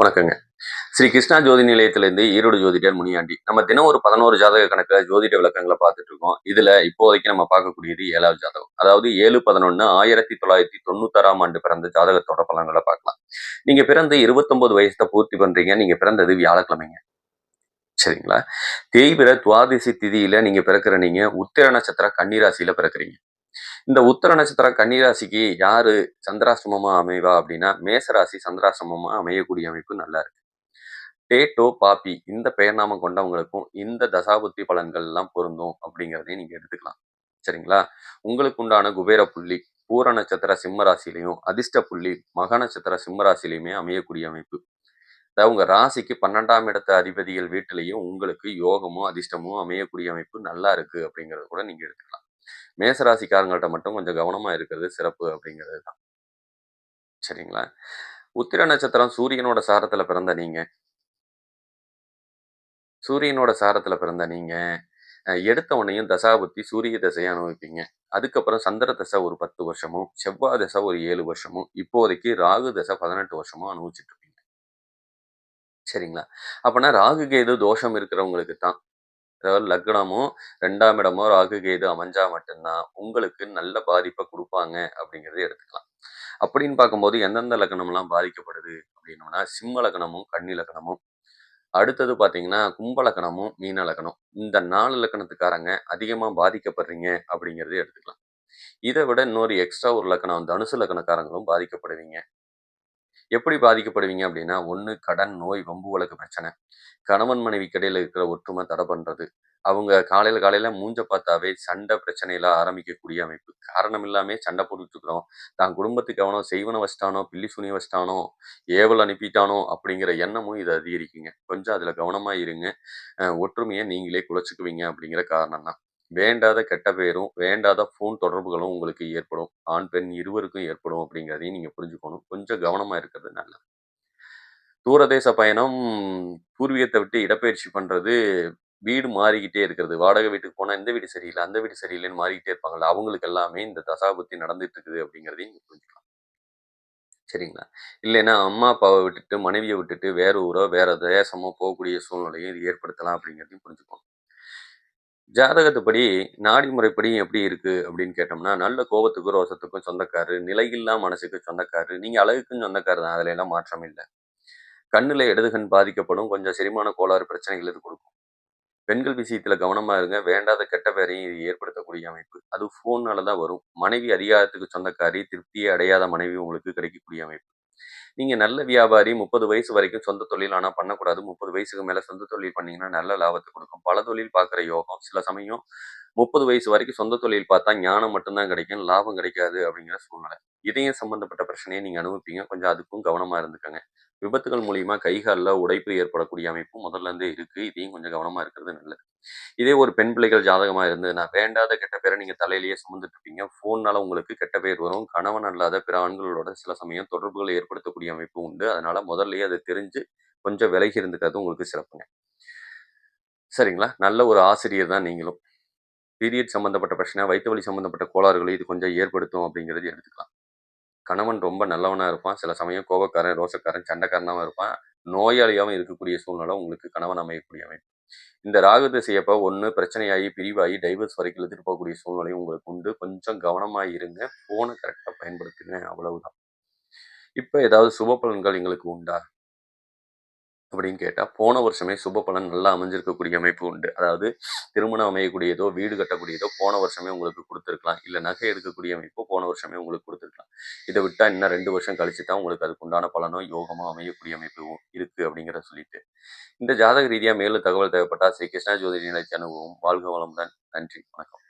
வணக்கங்க. ஸ்ரீ கிருஷ்ணா ஜோதி நிலையத்திலிருந்து ஈரோடு ஜோதிடர் முனியாண்டி. நம்ம தினம் ஒரு பதினோரு ஜாதக கணக்கில் ஜோதிட விளக்கங்களை பார்த்துட்டு இருக்கோம் இதுல இப்போதைக்கு நம்ம பார்க்கக்கூடியது ஏழாவது ஜாதகம். அதாவது ஏழு பதினொன்னு ஆயிரத்தி தொள்ளாயிரத்தி தொண்ணூத்தாறாம் ஆண்டு பிறந்த ஜாதகத்தோட பலன்களை பார்க்கலாம். நீங்க பிறந்து இருபத்தொன்பது வயசுல பூர்த்தி பண்றீங்க. நீங்க பிறந்தது வியாழக்கிழமைங்க. சரிங்களா? தேய்பிர துவாதிசி திதியில நீங்க பிறக்கிற நீங்க உத்திர நட்சத்திர கன்னிராசியில பிறக்கிறீங்க. இந்த உத்தர நட்சத்திரம் கன்னிராசிக்கு யாரு சந்திராசிரமமா அமைவா அப்படின்னா மேசராசி சந்திராசிரமமா அமையக்கூடிய அமைப்பு நல்லா இருக்கு. டேட்டோ பாப்பி இந்த பெயர் நாமம் கொண்டவங்களுக்கும் இந்த தசாபுத்தி பலன்கள் எல்லாம் பொருந்தும் அப்படிங்கிறதையும் நீங்க எடுத்துக்கலாம். சரிங்களா? உங்களுக்கு உண்டான குபேர புள்ளி பூர நட்சத்திர சிம்ம ராசிலையும் அதிர்ஷ்ட புள்ளி மக நட்சத்திர சிம்ம ராசிலையுமே அமையக்கூடிய அமைப்பு. அதாவது உங்க ராசிக்கு பன்னெண்டாம் இடத்த அதிபதிகள் வீட்டிலையும் உங்களுக்கு யோகமும் அதிர்ஷ்டமும் அமையக்கூடிய அமைப்பு நல்லா இருக்கு அப்படிங்கறத கூட நீங்க எடுத்துக்கலாம். மேசராசிக்காரங்கள்ட்ட மட்டும் கொஞ்சம் கவனமா இருக்கிறது சிறப்பு அப்படிங்கிறது தான். சரிங்களா? உத்திர நட்சத்திரம் சூரியனோட சாரத்துல பிறந்த நீங்க. சூரியனோட சாரத்துல பிறந்த நீங்க. எடுத்த உடனேயும் தசாபுத்தி சூரிய தசையை அனுபவிப்பீங்க. அதுக்கப்புறம் சந்திர தசை ஒரு பத்து வருஷமும் செவ்வாய் தசை ஒரு ஏழு வருஷமும் இப்போதைக்கு ராகு தசை பதினெட்டு வருஷமும் அனுபவிச்சுட்டு இருப்பீங்க சரிங்களா? அப்போனா ராகு கேது தோஷம் இருக்கிறவங்களுக்கு தான் அதாவது லக்னமோ ரெண்டாம் இடமோ ராகு கேது அமைஞ்சா மட்டும்தான் உங்களுக்கு நல்ல பாதிப்பை கொடுப்பாங்க அப்படிங்கிறது எடுத்துக்கலாம். அப்படின்னு பார்க்கும்போது எந்தெந்த லக்னம்லாம் பாதிக்கப்படுது அப்படின்னோம்னா சிம்ம லக்னமும் கன்னி லக்னமும். அடுத்தது பார்த்தீங்கன்னா கும்ப லக்னமும் மீன லக்னம். இந்த நாலு லக்னத்துக்காரங்க அதிகமாக பாதிக்கப்படுறீங்க அப்படிங்கிறது எடுத்துக்கலாம். இதை விட இன்னொரு எக்ஸ்ட்ரா ஒரு லக்னம் தனுசு லக்னக்காரங்களும் பாதிக்கப்படுவீங்க. எப்படி பாதிக்கப்படுவீங்க அப்படின்னா ஒன்று கடன் நோய் வம்பு வழக்கு பிரச்சனை. கணவன் மனைவி கடையில் இருக்கிற ஒற்றுமை தடை பண்ணுறது அவங்க காலையில் காலையில் மூஞ்ச பார்த்தாவே சண்டை பிரச்சனையெல்லாம் ஆரம்பிக்கக்கூடிய அமைப்பு. காரணம் இல்லாமே சண்டை போட்டுட்ருக்குறோம் தான் குடும்பத்துக்கு அவனோ செய்வனை வச்சிட்டானோ பில்லி சுனி வச்சிட்டானோ ஏவல் அனுப்பிட்டானோ அப்படிங்கிற எண்ணமும் இதை அதிகரிக்குங்க. கொஞ்சம் அதில் கவனமாக இருங்க. ஒற்றுமையை நீங்களே குலைச்சிக்குவீங்க அப்படிங்கிற காரணம் தான் வேண்டாத கெட்ட பேரும் வேண்டாத ஃபோன் தொடர்புகளும் உங்களுக்கு ஏற்படும். ஆண் பெண் இருவருக்கும் ஏற்படும் அப்படிங்கிறதையும் நீங்க புரிஞ்சுக்கணும். கொஞ்சம் கவனமா இருக்கிறது நல்லது. தூரதேச பயணம் பூர்வீகத்தை விட்டு இடப்பெயர்ச்சி பண்றது வீடு மாறிக்கிட்டே இருக்கிறது. வாடகை வீட்டுக்கு போனா இந்த வீடு சரியில்லை அந்த வீடு சரியில்லைன்னு மாறிக்கிட்டே இருப்பாங்கல்ல அவங்களுக்கு எல்லாமே இந்த தசாபுத்தி நடந்துட்டு இருக்குது அப்படிங்கிறதையும் நீங்க புரிஞ்சுக்கலாம். சரிங்களா? இல்லைன்னா அம்மா அப்பாவை விட்டுட்டு மனைவியை விட்டுட்டு வேற ஊரோ வேற தேசமோ போகக்கூடிய சூழ்நிலையும் இது ஏற்படுத்தலாம் அப்படிங்கிறதையும் புரிஞ்சுக்கணும். ஜாதகத்துப்படி நாடி முறைப்படி எப்படி இருக்கு அப்படின்னு கேட்டோம்னா நல்ல கோபத்துக்கும் ரோசத்துக்கும் சொந்தக்காரு நிலையில்லா மனசுக்கு சொந்தக்காரு நீங்க அழகுக்கும் சொந்தக்காரு தான். அதுல எல்லாம் மாற்றம் இல்லை. கண்ணுல இடதுகண் பாதிக்கப்படும். கொஞ்சம் செரிமான கோளாறு பிரச்சனைகள் இது கொடுக்கும். பெண்கள் விஷயத்துல கவனமா இருங்க. வேண்டாத கெட்ட பேரையும் இது ஏற்படுத்தக்கூடிய அமைப்பு. அது ஃபோன்னால தான் வரும். மனைவி அதிகாரத்துக்கு சொந்தக்காரி திருப்தியை அடையாத மனைவி உங்களுக்கு கிடைக்கக்கூடிய அமைப்பு. நீங்க நல்ல வியாபாரி முப்பது வயசு வரைக்கும் சொந்த தொழில் ஆனா பண்ணக்கூடாது. முப்பது வயசுக்கு மேல சொந்த தொழில் பண்ணீங்கன்னா நல்ல லாபத்தை கொடுக்கும். பல தொழில் பார்க்குற யோகம். சில சமயம் முப்பது வயசு வரைக்கும் சொந்த தொழில் பார்த்தா ஞானம் மட்டும்தான் கிடைக்கும் லாபம் கிடைக்காது அப்படிங்கிற சூழ்நிலை. இதயம் சம்பந்தப்பட்ட பிரச்சனையை நீங்க அனுபவிப்பீங்க. கொஞ்சம் அதுக்கும் கவனமா இருந்துக்கங்க. விபத்துகள் மூலியமா கைகாலில் உடைப்பு ஏற்படக்கூடிய அமைப்பு முதல்ல இருந்தே இருக்கு. இதையும் கொஞ்சம் கவனமா இருக்கிறது நல்லது. இதே ஒரு பெண் பிள்ளைகள் ஜாதகமா இருந்ததுன்னா வேண்டாத கெட்ட பேரை நீங்க தலையிலேயே சுமந்துட்டு இருப்பீங்க. ஃபோன்னால உங்களுக்கு கெட்ட பேர் வரும். கணவன் அல்லாத பிற ஆண்களோட சில சமயம் தொடர்புகளை ஏற்படுத்தக்கூடிய அமைப்பு உண்டு. அதனால முதல்லயே அதை தெரிஞ்சு கொஞ்சம் விலகி இருந்துக்கிறது உங்களுக்கு சிறப்புங்க. சரிங்களா? நல்ல ஒரு ஆசிரியர் தான் நீங்களும். பீரியட் சம்பந்தப்பட்ட பிரச்சனை வயிற்று வலி சம்பந்தப்பட்ட கோளாறுகளை இது கொஞ்சம் ஏற்படுத்தும் அப்படிங்கிறது எடுத்துக்கலாம். கணவன் ரொம்ப நல்லவனா இருப்பான். சில சமயம் கோபக்காரன் ரோசக்காரன் சண்டைக்காரனாகவும் இருப்பான். நோயாளியாகவும் இருக்கக்கூடிய சூழ்நிலை உங்களுக்கு கணவன் அமையக்கூடிய அமைப்பு. இந்த ராகு திசையப்ப ஒன்று பிரச்சனையாகி பிரிவாகி டைவர்ஸ் வரைக்கும் எடுத்துட்டு போகக்கூடிய சூழ்நிலையும் உங்களுக்கு உண்டு. கொஞ்சம் கவனமா இருங்க. ஃபோனை கரெக்டாக பயன்படுத்துங்க. அவ்வளவுதான். இப்போ ஏதாவது சுப பலன்கள் எங்களுக்கு உண்டா? அப்படின்னு கேட்டால் போன வருஷமே சுப பலன் நல்லா அமைஞ்சிருக்கக்கூடிய அமைப்பு உண்டு. அதாவது திருமணம் அமையக்கூடியதோ வீடு கட்டக்கூடியதோ போன வருஷமே உங்களுக்கு கொடுத்துருக்கலாம். இல்லை நகை எடுக்கக்கூடிய அமைப்போ போன வருஷமே உங்களுக்கு கொடுத்து இதை விட்டா இன்னும் ரெண்டு வருஷம் கழிச்சு தான் உங்களுக்கு அதுக்கு உண்டான பலனோ யோகமோ அமையக்கூடிய அமைப்பு இருக்கு அப்படிங்கிற சொல்லிட்டு. இந்த ஜாதக ரீதியாக மேலும் தகவல் தேவைப்பட்டா ஸ்ரீ கிருஷ்ணா ஜோதி நிலைச்சி அனுபவம் வாழ்க வளமுடன். நன்றி. வணக்கம்.